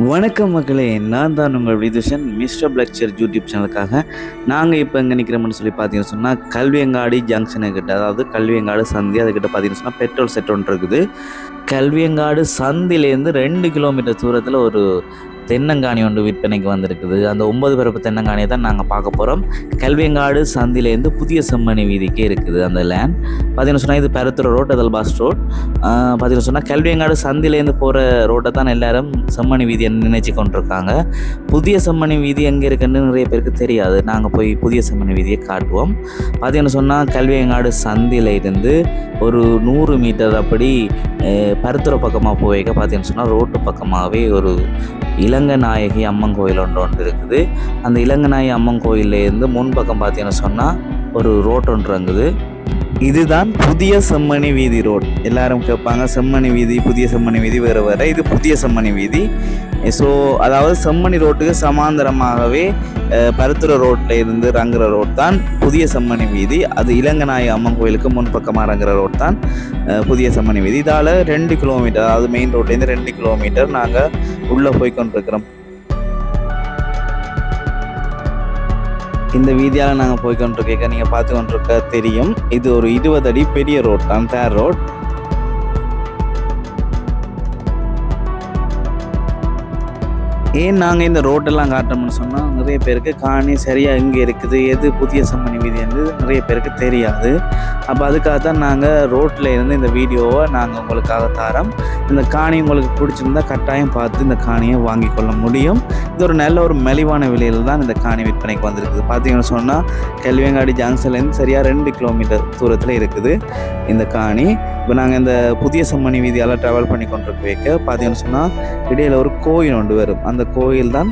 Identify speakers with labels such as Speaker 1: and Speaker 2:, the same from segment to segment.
Speaker 1: வணக்கம் மக்களே நான் தான் உங்கள் விதுஷன் மிஸ்டர் பிளக்சர் யூடியூப் சேனலுக்காக நாங்கள் இப்போ எங்கே நிற்கிறோம்னு சொல்லி பார்த்தீங்கன்னு சொன்னால் கல்வியங்காடி ஜங்ஷனை கிட்ட அதாவது கல்வியங்காடு சந்தி அதுக்கிட்ட பார்த்தீங்கன்னு சொன்னால் பெட்ரோல் செட் ஒன்று இருக்குது. கல்வியங்காடு சந்திலேருந்து ரெண்டு கிலோமீட்டர் தூரத்தில் ஒரு தென்னங்காணி ஒன்று விற்பனைக்கு வந்திருக்குது. அந்த ஒன்பது பிறப்பு தென்னங்காணியை தான் நாங்கள் பார்க்க போகிறோம் கல்வியங்காடு சந்திலேருந்து புதிய செம்மணி வீதிக்கே இருக்குது அந்த லேண்ட் பார்த்தீங்கன்னு சொன்னால் இது பெருத்துற ரோட் அதல் பாஸ் ரோட் பார்த்தீங்கன்னு சொன்னால் கல்வியங்காடு சந்திலேருந்து போகிற ரோட்டை தான் எல்லாரும் செம்மணி வீதியை நினைச்சு கொண்டிருக்காங்க. புதிய செம்மணி வீதி எங்கே இருக்குன்னு நிறைய பேருக்கு தெரியாது. நாங்கள் போய் புதிய செம்மணி வீதியை காட்டுவோம். பார்த்தீங்கன்னு சொன்னால் கல்வியங்காடு சந்திலேருந்து ஒரு நூறு மீட்டர் அப்படி பருத்துற பக்கமாக போய்க்க பார்த்தீங்கன்னு சொன்னால் ரோட்டு பக்கமாகவே ஒரு இலங்கை நாயகி அம்மன் கோயில் ஒன்று ஒன்று இருக்குது அந்த இலங்கை நாயகி அம்மன் கோயிலேருந்து முன்பக்கம் பார்த்தீங்கன்னு சொன்னால் ஒரு ரோட் ஒன்று இருக்குது இதுதான் புதிய செம்மணி வீதி ரோட். எல்லாரும் கேட்பாங்க செம்மணி வீதி புதிய செம்மணி வீதி வேறு வேறு. இது புதிய செம்மணி வீதி. ஸோ அதாவது செம்மணி ரோட்டுக்கு சமாந்தரமாகவே அஹ், ரோட்டில் இருந்து இறங்குற ரோட் தான் புதிய செம்மணி வீதி. அது இளங்கநாயகி அம்மன் கோயிலுக்கு முன்பக்கமாக இறங்குற ரோட் தான் புதிய செம்மணி வீதி. இதால் ரெண்டு கிலோமீட்டர் அதாவது மெயின் ரோட்லேருந்து ரெண்டு கிலோமீட்டர் நாங்கள் உள்ளே போய் கொண்டிருக்கிறோம். இந்த வீதியால் நாங்கள் போய் கொண்டிருக்க நீங்கள் பார்த்து கொண்டிருக்க தெரியும். இது ஒரு இருபது அடி பெரிய ரோட் தான். தேர் ரோட் ஏன் நாங்கள் இந்த ரோட்டெல்லாம் காட்டோம்னு சொன்னால் நிறைய பேருக்கு காணி சரியாக எங்கே இருக்குது எது புதிய செம்மணி வீதி என்று நிறைய பேருக்கு தெரியாது. அப்போ அதுக்காக தான் நாங்கள் ரோட்டில் இருந்து இந்த வீடியோவை நாங்கள் உங்களுக்காக தரோம். இந்த காணி உங்களுக்கு பிடிச்சிருந்தா கட்டாயம் பார்த்து இந்த காணியை வாங்கி கொள்ள முடியும். இது ஒரு நல்ல ஒரு மலிவான விலையில் தான் இந்த காணி விற்பனைக்கு வந்திருக்குது. பார்த்தீங்கன்னு சொன்னால் கெல்வியங்காடி ஜங்ஷன்லேருந்து சரியாக ரெண்டு கிலோமீட்டர் தூரத்தில் இருக்குது இந்த காணி. இப்போ நாங்கள் இந்த புதிய செம்மணி வீதியால் ட்ராவல் பண்ணி கொண்டிருக்க வைக்க பார்த்தீங்கன்னு சொன்னால் இடையில ஒரு கோயில் ஒன்று வரும். அந்த கோயில் தான்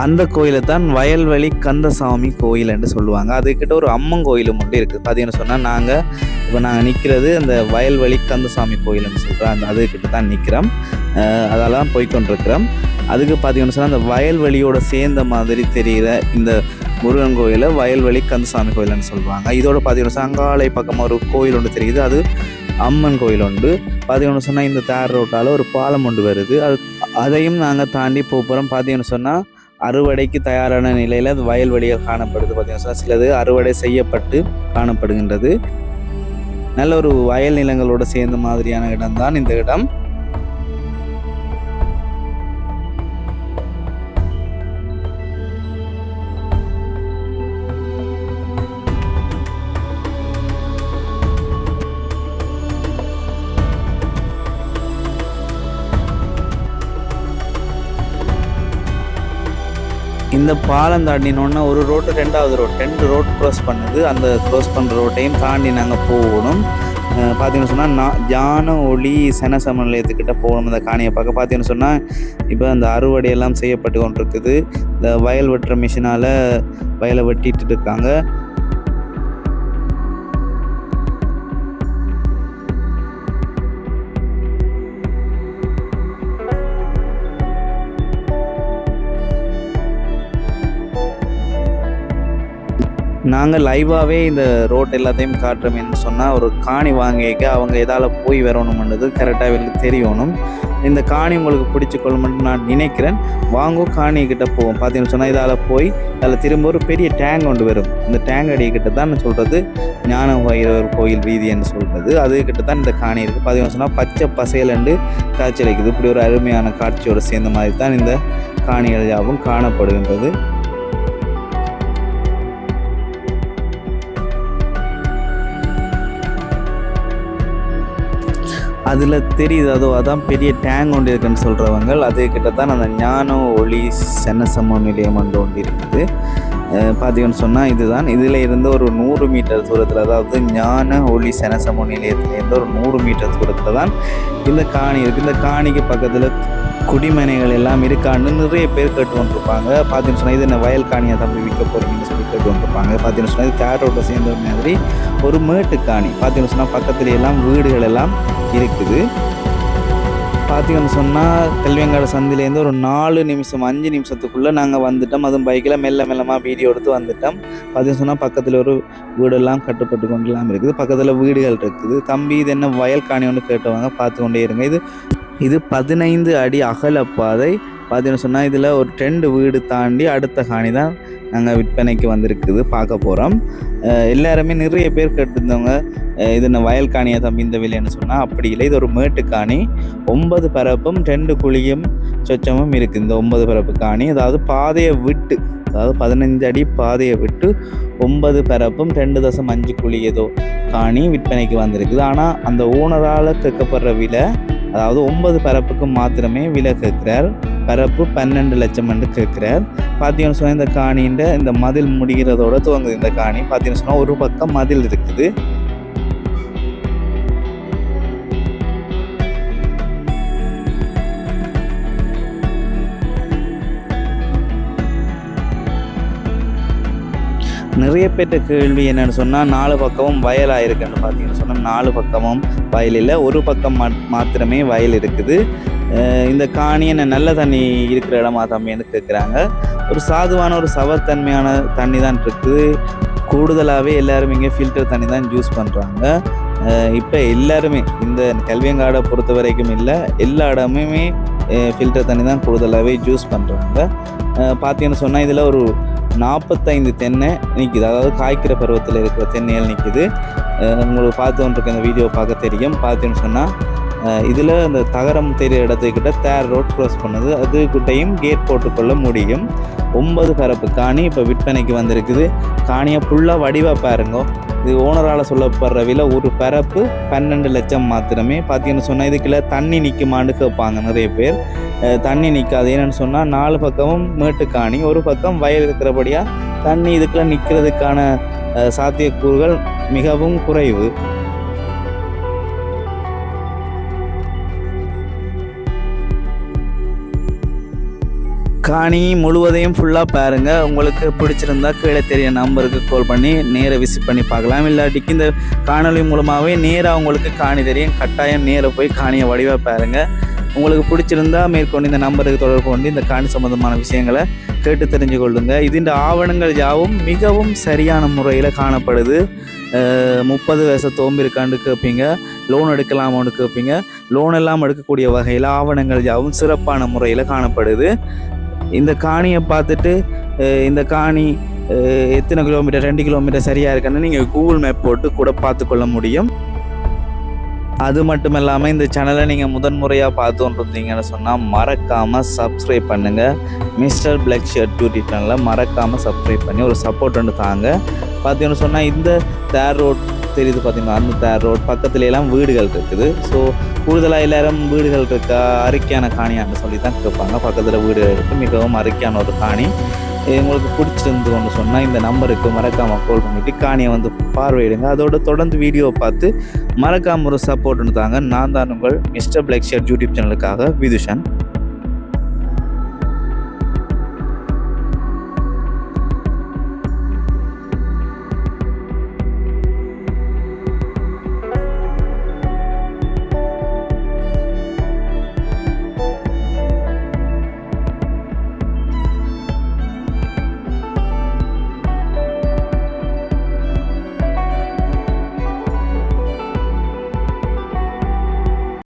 Speaker 1: அந்த கோயிலை தான் வயல்வெளி கந்தசாமி கோயில் என்று சொல்லுவாங்க. அதுக்கிட்ட ஒரு அம்மன் கோயிலும் மட்டும் இருக்குது பார்த்தீங்கன்னு சொன்னால் நாங்கள் இப்போ நாங்கள் நிற்கிறது அந்த வயல்வெளி கந்தசாமி கோயில்னு சொல்கிறோம் அந்த அதுக்கிட்ட தான் நிற்கிறோம் அதெல்லாம் போய்கொண்டிருக்கிறோம் அதுக்கு பார்த்தீங்கன்னு சொன்னால் அந்த வயல்வெளியோட சேர்ந்த மாதிரி தெரிகிற இந்த முருகன் கோயிலை வயல்வெளி கந்தசாமி கோயில்னு சொல்லுவாங்க. இதோட பார்த்தீங்கன்னா சங்காலை பக்கமாக ஒரு கோயில் ஒன்று தெரியுது. அது அம்மன் கோயில் உண்டு. பார்த்தீங்கன்னு சொன்னால் இந்த தார் ரோட்டால் ஒரு பாலம் ஒன்று வருது. அது அதையும் நாங்கள் தாண்டி போகிறோம் பார்த்தீங்கன்னு சொன்னால் அறுவடைக்கு தயாரான நிலையில் அது வயல்வெளிகள் காணப்படுது. பார்த்தீங்கன்னா சொன்னால் சிலது அறுவடை செய்யப்பட்டு காணப்படுகின்றது. நல்ல ஒரு வயல் நிலங்களோடு சேர்ந்த மாதிரியான இடம்தான் இந்த இடம். இந்த பாலம் தாண்டினோன்னா ஒரு ரோட்டு ரெண்டாவது ரோட் ரெண்டு ரோட் க்ராஸ் பண்ணுது. அந்த க்ராஸ் பண்ணுற ரோட்டையும் தாண்டி நாங்கள் போகணும். பார்த்தீங்கன்னு சொன்னால் நான் ஞான ஒளி செனசம நிலையத்துக்கிட்ட போகணும் அந்த காணியை பார்க்க. பார்த்தீங்கன்னு சொன்னால் இப்போ அந்த அறுவடை எல்லாம் செய்யப்பட்டு கொண்டிருக்குது. இந்த வயல் வெட்டுற மிஷினால் வயலை வெட்டிட்டு இருக்காங்க. நாங்கள் லைவாகவே இந்த ரோட் எல்லாத்தையும் காட்டுறோம்னு சொன்னால் ஒரு காணி வாங்கிக்க அவங்க எதால் போய் வரணும்ன்றது கரெக்டாக இவங்களுக்கு தெரியணும். இந்த காணி உங்களுக்கு பிடிச்சி கொள்ளணும்னு நான் நினைக்கிறேன். வாங்கும் காணி கிட்ட போவோம். பார்த்தீங்கன்னு சொன்னால் இதால் போய் அதில் திரும்ப ஒரு பெரிய டேங்க் ஒன்று வரும். இந்த டேங்க் அடிக்கிட்ட தான் நான் சொல்கிறது ஞான வைரவர் கோயில் வீதின்னு சொல்கிறது அதுக்கிட்ட தான் இந்த காணி இருக்குது பார்த்தீங்கன்னு சொன்னால் பச்சை பசையலண்டு காய்ச்சலிக்குது இப்படி ஒரு அருமையான காட்சியோடு சேர்ந்த மாதிரி தான் இந்த காணிகள் யாவும் காணப்படுகின்றது. அதில் தெரியுது அதோ அதான் பெரிய டேங்க் ஒன்று இருக்குன்னு சொல்கிறவங்க அது கிட்டத்தான் தான் அந்த ஞான ஒளி சென்னசம நிலையம் ஒன்று ஒன்று இருக்குது. பார்த்தீங்கன்னு சொன்னால் இதுதான். இதில் இருந்து ஒரு நூறு மீட்டர் தூரத்தில் அதாவது ஞான ஒளி செனசம நிலையத்திலேருந்து ஒரு நூறு மீட்டர் தூரத்தில் தான் இந்த காணி இருக்குது இந்த காணிக்கு பக்கத்தில் குடிமனைகள் எல்லாம் இருக்கான்னு நிறைய பேர் கேட்டு கொண்டிருப்பாங்க பார்த்தீங்கன்னு சொன்னால் இது என்ன வயல் காணியை தம்பி விற்க போகிறீங்கன்னு சொல்லி கேட்டு வந்துருப்பாங்க பார்த்தீங்கன்னு சொன்னால் இது கேரோட்டை சேர்ந்த மாதிரி ஒரு மேட்டு காணி. பார்த்தீங்கன்னு சொன்னால் பக்கத்துல எல்லாம் வீடுகள் எல்லாம் இருக்குது. பார்த்தீங்கன்னு சொன்னால் கல்வியங்காடு சந்திலேருந்து ஒரு நாலு நிமிஷம் அஞ்சு நிமிஷத்துக்குள்ளே நாங்கள் வந்துட்டோம். அதுவும் பைக்கில் மெல்ல மெல்லமாக வீடியோ எடுத்து வந்துட்டோம். பார்த்தீங்கன்னு சொன்னால் பக்கத்தில் ஒரு வீடெல்லாம் கட்டுப்பட்டு கொண்டுலாம் இருக்குது. பக்கத்தில் வீடுகள் இருக்குது. தம்பி இது என்ன வயல் காணி ஒன்று கேட்டவங்க பார்த்து கொண்டே இருங்க. இது இது பதினைந்து அடி அகல பாதை. பார்த்தீங்கன்னு சொன்னால் இதில் ஒரு ரெண்டு வீடு தாண்டி அடுத்த காணி தான் நாங்கள் விற்பனைக்கு வந்திருக்குது பார்க்க போகிறோம் எல்லாருமே நிறைய பேர் கேட்டிருந்தவங்க இது என்ன வயல் காணியை தம்பி இந்த விலைன்னு சொன்னால் அப்படி இல்லை. இது ஒரு மேட்டு காணி. ஒன்பது பரப்பும் ரெண்டு குழியும் சொச்சமும் இருக்குது இந்த ஒன்பது பரப்பு காணி. அதாவது பாதையை விட்டு அதாவது பதினஞ்சு அடி பாதையை விட்டு ஒன்பது பரப்பும் ரெண்டு தசம் அஞ்சு குழி ஏதோ காணி விற்பனைக்கு வந்திருக்குது. ஆனால் அந்த ஓனரால் கேட்கப்படுற விலை அதாவது ஒன்பது பரப்புக்கு மாத்திரமே விலை கேட்கிறார். பரப்பு பன்னெண்டு லட்சம் என்று கேட்கிறார். பார்த்தீங்கன்னு சொன்னால் இந்த காணின்ற இந்த மதில் முடிகிறதோட துவங்குது. இந்த காணி பார்த்தீங்கன்னு சொன்னால் ஒரு பக்கம் மதில் இருக்குது. நிறைய பேர்ட்ட கேள்வி என்னன்னு சொன்னால் நாலு பக்கமும் வயலாக இருக்குன்னு பார்த்தீங்கன்னு சொன்னால் நாலு பக்கமும் வயல் இல்லை. ஒரு பக்கம் மாத்திரமே வயல் இருக்குது. இந்த காணி என்ன நல்ல தண்ணி இருக்கிற இடமா தம்பின்னு கேட்குறாங்க ஒரு சாதுவான ஒரு சவத்தன்மையான தண்ணி தான் இருக்குது. கூடுதலாகவே எல்லாரும் இங்கே ஃபில்டர் தண்ணி தான் யூஸ் பண்ணுறாங்க இப்போ எல்லாருமே இந்த கல்வியங்காடை பொறுத்த வரைக்கும் இல்லை எல்லா இடமுமே ஃபில்டர் தண்ணி தான் கூடுதலாகவே யூஸ் பண்ணுறாங்க பார்த்தீங்கன்னு சொன்னால் இதில் ஒரு நாற்பத்தைந்து தென்னை நிற்கிது அதாவது காய்க்கிற பருவத்தில் இருக்கிற தென்னைகள் நிற்கிது உங்களுக்கு பார்த்து கொண்டிருக்க அந்த வீடியோ பார்க்க தெரியும். பார்த்தீங்கன்னு சொன்னால் இதில் அந்த தகரம் தெரிய இடத்துக்கிட்ட தேர் ரோட் க்ராஸ் பண்ணுது. அதுக்கிட்டையும் கேட் போட்டுக்கொள்ள முடியும். ஒன்பது பரப்பு காணி இப்போ விற்பனைக்கு வந்திருக்குது. காணியை ஃபுல்லாக வடிவாக பாருங்க. இது ஓனரால் சொல்லப்படுற விலை ஒரு பரப்பு பன்னெண்டு லட்சம் மாத்திரமே. பார்த்தீங்கன்னு சொன்னால் இதுக்குள்ள தண்ணி நிற்குமான்னு கேட்பாங்க நிறைய பேர். தண்ணி நிற்காது என்னன்னு சொன்னால் நாலு பக்கமும் மேட்டுக்காணி ஒரு பக்கம் வயல் இருக்கிறபடியாக தண்ணி இதுக்குள்ள நிற்கிறதுக்கான சாத்தியக்கூறுகள் மிகவும் குறைவு. காணி முழுவதையும் ஃபுல்லாக பாருங்கள் உங்களுக்கு பிடிச்சிருந்தா கீழே தெரிய நம்பருக்கு கால் பண்ணி நேராக விசிட் பண்ணி பார்க்கலாம். இல்லாட்டிக்கு இந்த காணொலி மூலமாகவே நேராக உங்களுக்கு காணி தெரியும். கட்டாயம் நேராக போய் காணியை வடிவாக பாருங்கள் உங்களுக்கு பிடிச்சிருந்தா மேற்கொண்டு இந்த நம்பருக்கு தொடர்பு கொண்டு இந்த காணி சம்பந்தமான விஷயங்களை கேட்டு தெரிஞ்சு கொள்ளுங்கள் இதின் ஆவணங்கள் யாவும் மிகவும் சரியான முறையில் காணப்படுது. முப்பது வயசு தோம்பு இருக்காண்டு கேட்பீங்க லோன் எடுக்கலாமான்னு கேட்பீங்க லோன் எல்லாம் எடுக்கக்கூடிய வகையில் ஆவணங்கள் யாவும் சிறப்பான முறையில் காணப்படுது. இந்த காணியை பார்த்துட்டு இந்த காணி எத்தனை கிலோமீட்டர் ரெண்டு கிலோமீட்டர் சரியாக இருக்குன்னு நீங்கள் கூகுள் மேப் போட்டு கூட பார்த்துக்கொள்ள முடியும். அது மட்டும் இல்லாமல் இந்த சேனலை நீங்கள் முதன்முறையாக பார்த்துட்டு இருந்தீங்கன்னு சொன்னால் மறக்காமல் சப்ஸ்கிரைப் பண்ணுங்கள் மிஸ்டர் பிளாக் ஷர்ட் டியூட்டி சேனலை மறக்காமல் சப்ஸ்கிரைப் பண்ணி ஒரு சப்போர்ட் ஒன்று தாங்க. பார்த்தீங்கன்னு சொன்னால் இந்த தேர் ரோட் தெரியுது பார்த்தீங்கன்னா அந்த ரோட் பக்கத்துல எல்லாம் வீடுகள் இருக்குது. ஸோ கூடுதலாக எல்லாரும் வீடுகள் இருக்கா? அரிக்கான காணியான்னு சொல்லி தான் கேட்பாங்க. பக்கத்தில் வீடு இருக்குது மிகவும் அரிக்கான ஒரு காணி. உங்களுக்கு பிடிச்சிருந்து ஒன்று சொன்னால் இந்த நம்பருக்கு மறக்காமல் கால் பண்ணிவிட்டு காணியை வந்து பார்வையிடுங்க. அதோட தொடர்ந்து வீடியோ பார்த்து மறக்காம ஒரு சப்போர்ட் தாங்க நான் தான் உங்கள் மிஸ்டர் பிளக்ஷர் யூடியூப் சேனலுக்காக விதுஷன்.